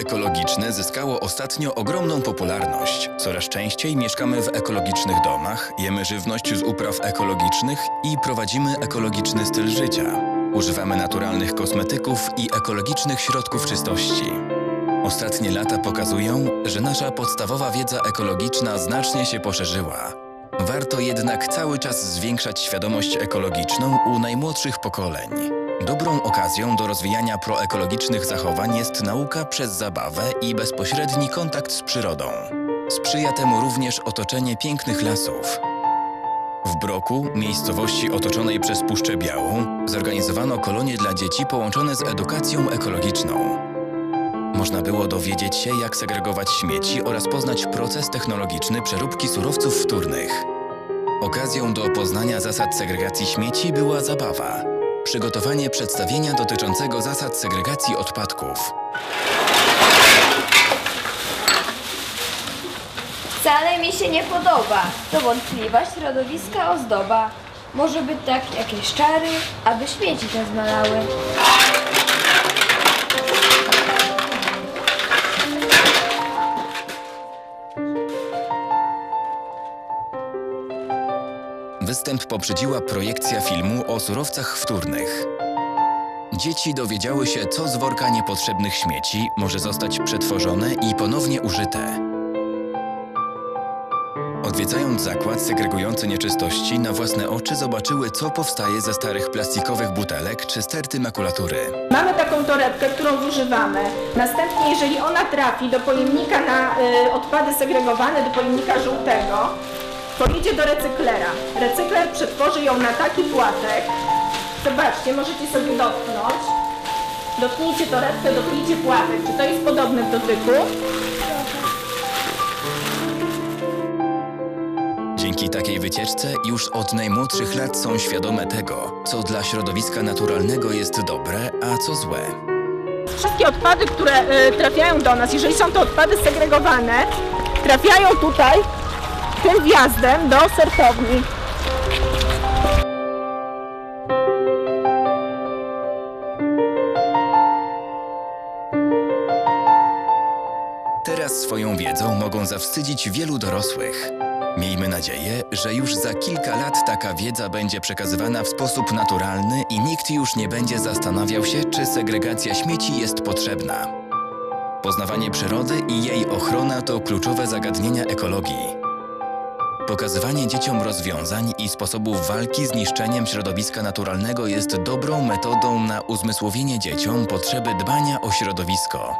naturalne zyskało ostatnio ogromną popularność. Coraz częściej mieszkamy w ekologicznych domach, jemy żywność z upraw ekologicznych i prowadzimy ekologiczny styl życia. Używamy naturalnych kosmetyków i ekologicznych środków czystości. Ostatnie lata pokazują, że nasza podstawowa wiedza ekologiczna znacznie się poszerzyła. Warto jednak cały czas zwiększać świadomość ekologiczną u najmłodszych pokoleń. Dobrą okazją do rozwijania proekologicznych zachowań jest nauka przez zabawę i bezpośredni kontakt z przyrodą. Sprzyja temu również otoczenie pięknych lasów. W Broku, miejscowości otoczonej przez Puszczę Białą, zorganizowano kolonie dla dzieci połączone z edukacją ekologiczną. Można było dowiedzieć się, jak segregować śmieci oraz poznać proces technologiczny przeróbki surowców wtórnych. Okazją do poznania zasad segregacji śmieci była zabawa. Przygotowanie przedstawienia dotyczącego zasad segregacji odpadków. Wcale mi się nie podoba. To wątpliwa środowiska ozdoba. Może być tak jakieś czary, aby śmieci te zmalały. Występ poprzedziła projekcja filmu o surowcach wtórnych. Dzieci dowiedziały się, co z worka niepotrzebnych śmieci może zostać przetworzone i ponownie użyte. Odwiedzając zakład segregujący nieczystości, na własne oczy zobaczyły, co powstaje ze starych plastikowych butelek czy sterty makulatury. Mamy taką torebkę, którą zużywamy. Następnie, jeżeli ona trafi do pojemnika na y, odpady segregowane, do pojemnika żółtego, pojedzie do recyklera. Recykler przetworzy ją na taki płatek. Zobaczcie, możecie sobie dotknąć. Dotknijcie torebkę, dotknijcie płatek. Czy to jest podobne w dotyku? Dzięki takiej wycieczce już od najmłodszych lat są świadome tego, co dla środowiska naturalnego jest dobre, a co złe. Wszystkie odpady, które y, trafiają do nas, jeżeli są to odpady segregowane, trafiają tutaj tym wjazdem do sortowni. Teraz swoją wiedzą mogą zawstydzić wielu dorosłych. Miejmy nadzieję, że już za kilka lat taka wiedza będzie przekazywana w sposób naturalny i nikt już nie będzie zastanawiał się, czy segregacja śmieci jest potrzebna. Poznawanie przyrody i jej ochrona to kluczowe zagadnienia ekologii. Pokazywanie dzieciom rozwiązań i sposobów walki z niszczeniem środowiska naturalnego jest dobrą metodą na uzmysłowienie dzieciom potrzeby dbania o środowisko.